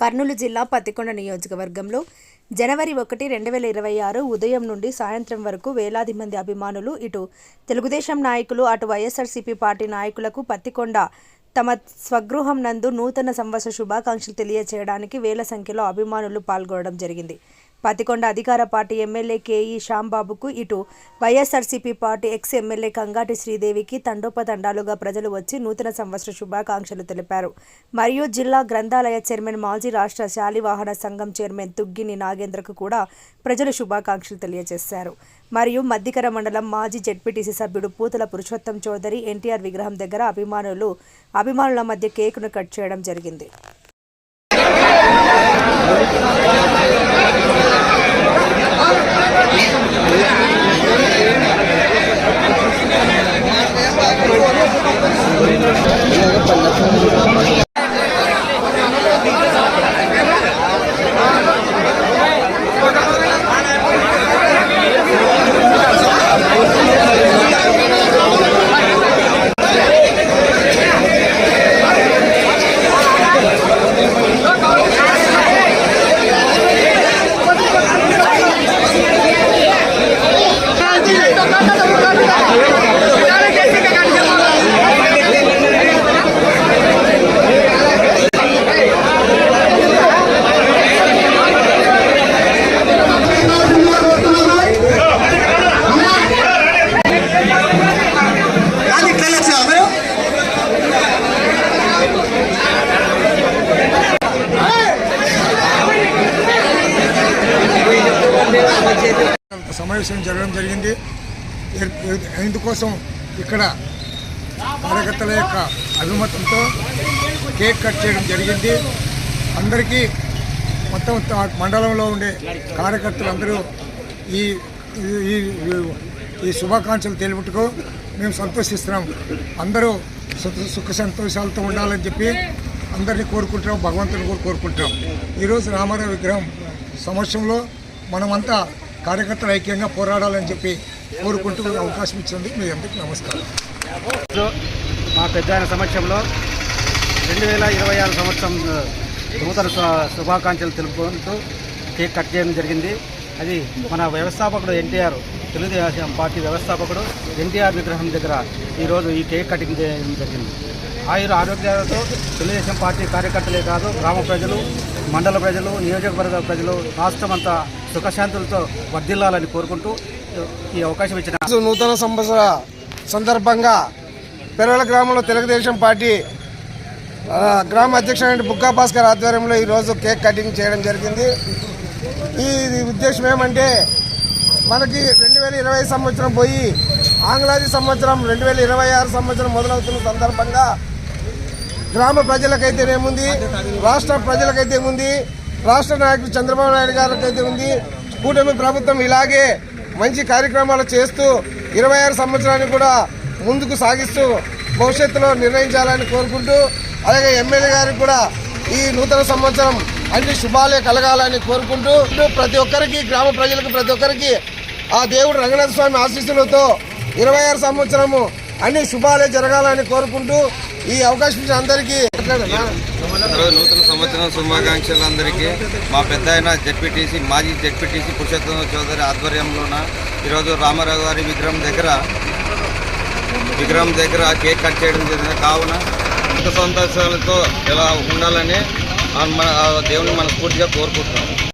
కర్నూలు జిల్లా పత్తికొండ నియోజకవర్గంలో జనవరి ఒకటి రెండు వేల ఇరవై ఆరు ఉదయం నుండి సాయంత్రం వరకు వేలాది మంది అభిమానులు ఇటు తెలుగుదేశం నాయకులు అటు వైఎస్ఆర్సీపీ పార్టీ నాయకులకు పత్తికొండ తమ స్వగృహం నందు నూతన సంవత్సర శుభాకాంక్షలు తెలియజేయడానికి వేల సంఖ్యలో అభిమానులు పాల్గొనడం జరిగింది. పతికొండ అధికార పార్టీ ఎమ్మెల్యే కేఈ శ్యాంబాబుకు ఇటు YSRCP party ex MLA Kangati శ్రీదేవికి తండోపతండాలుగా ప్రజలు వచ్చి నూతన సంవత్సర శుభాకాంక్షలు తెలిపారు. మరియు జిల్లా గ్రంథాలయ చైర్మన్ మాజీ రాష్ట్ర శాలివాహన సంఘం చైర్మన్ తుగ్గిని నాగేంద్రకు కూడా ప్రజలు శుభాకాంక్షలు తెలియజేశారు. మరియు మద్దికర మండలం మాజీ జెడ్పీటీసీ సభ్యుడు పూతల పురుషోత్తం చౌదరి ఎన్టీఆర్ విగ్రహం దగ్గర అభిమానులు అభిమానుల మధ్య కేకును కట్ చేయడం జరిగింది. సమావేశం జరగడం జరిగింది. ఎ- ఇందుకోసం ఇక్కడ కార్యకర్తల యొక్క అభిమతంతో కేక్ కట్ చేయడం జరిగింది. అందరికీ మొత్తం మండలంలో ఉండే కార్యకర్తలందరూ ఈ ఈ- ఈ- ఈ శుభాకాంక్షలు తెలుపుటకు మేము సంతోషిస్తున్నాం. అందరూ సుఖ సుఖ సంతోషాలతో ఉండాలని చెప్పి అందరినీ కోరుకుంటున్నాం భగవంతుని కూడా కోరుకుంటున్నాం. ఈరోజు రామారావు విగ్రహం సమక్షంలో మనమంతా కార్యకర్తలు ఐక్యంగా పోరాడాలని చెప్పి కోరుకుంటూ అవకాశం ఇచ్చింది మీ అందరికీ నమస్కారం. మా పెద్ద ఆయన సమక్షంలో రెండు వేల ఇరవై ఆరు సంవత్సరం నూతన శుభాకాంక్షలు తెలుపుకుంటూ కేక్ కట్ చేయడం జరిగింది. అది మన వ్యవస్థాపకుడు ఎన్టీఆర్ తెలుగుదేశం పార్టీ వ్యవస్థాపకుడు ఎన్టీఆర్ విగ్రహం దగ్గర ఈరోజు ఈ కేక్ కటింగ్ చేయడం జరిగింది. ఆయుర ఆరోగ్యాలతో తెలుగుదేశం పార్టీ కార్యకర్తలే కాదు గ్రామ ప్రజలు మండల ప్రజలు నియోజకవర్గ ప్రజలు రాష్ట్రం అంతా సుఖశాంతులతో వర్ధిల్లాలని కోరుకుంటూ ఈ అవకాశం ఇచ్చిన నూతన సంవత్సర సందర్భంగా పెరవల గ్రామంలో తెలుగుదేశం పార్టీ గ్రామ అధ్యక్షుడు బుక్కా భాస్కర్ ఆధ్వర్యంలో ఈరోజు కేక్ కటింగ్ చేయడం జరిగింది. ఈ ఇది ఉద్దేశం ఏమంటే మనకి రెండు వేల ఇరవై సంవత్సరం పోయి ఆంగ్లాది సంవత్సరం రెండు వేల ఇరవై ఆరు సంవత్సరం మొదలవుతున్న సందర్భంగా గ్రామ ప్రజలకైతేనేముంది రాష్ట్ర ప్రజలకైతే ఉంది రాష్ట్ర నాయకుడు చంద్రబాబు నాయుడు గారికైతే ఉంది. కూటమి ప్రభుత్వం ఇలాగే మంచి కార్యక్రమాలు చేస్తూ ఇరవై ఆరు సంవత్సరాన్ని కూడా ముందుకు సాగిస్తూ భవిష్యత్తులో నిర్ణయించాలని కోరుకుంటూ అలాగే ఎమ్మెల్యే గారికి కూడా ఈ నూతన సంవత్సరం అన్ని శుభాలే కలగాలని కోరుకుంటూ ప్రతి ఒక్కరికి గ్రామ ప్రజలకు ప్రతి ఒక్కరికి ఆ దేవుడు రంగనాథ స్వామి ఆశీస్సులతో ఇరవై ఆరు సంవత్సరము అన్ని శుభాలే జరగాలని కోరుకుంటూ ఈ అవకాశం అందరికీ ఈరోజు నూతన సంవత్సరం శుభాకాంక్షలు అందరికీ మా పెద్ద ఆయన జడ్పీటీసీ మాజీ జడ్పీటీసీ పురుషోత్తమ చౌదరి ఆధ్వర్యంలోన ఈరోజు రామారావు గారి విగ్రహం దగ్గర విగ్రహం దగ్గర కేక్ కట్ చేయడం జరిగింది. కావున సుఖ సంతోషాలతో ఇలా ఉండాలని మన దేవుని మనస్ఫూర్తిగా కోరుకుంటున్నాం.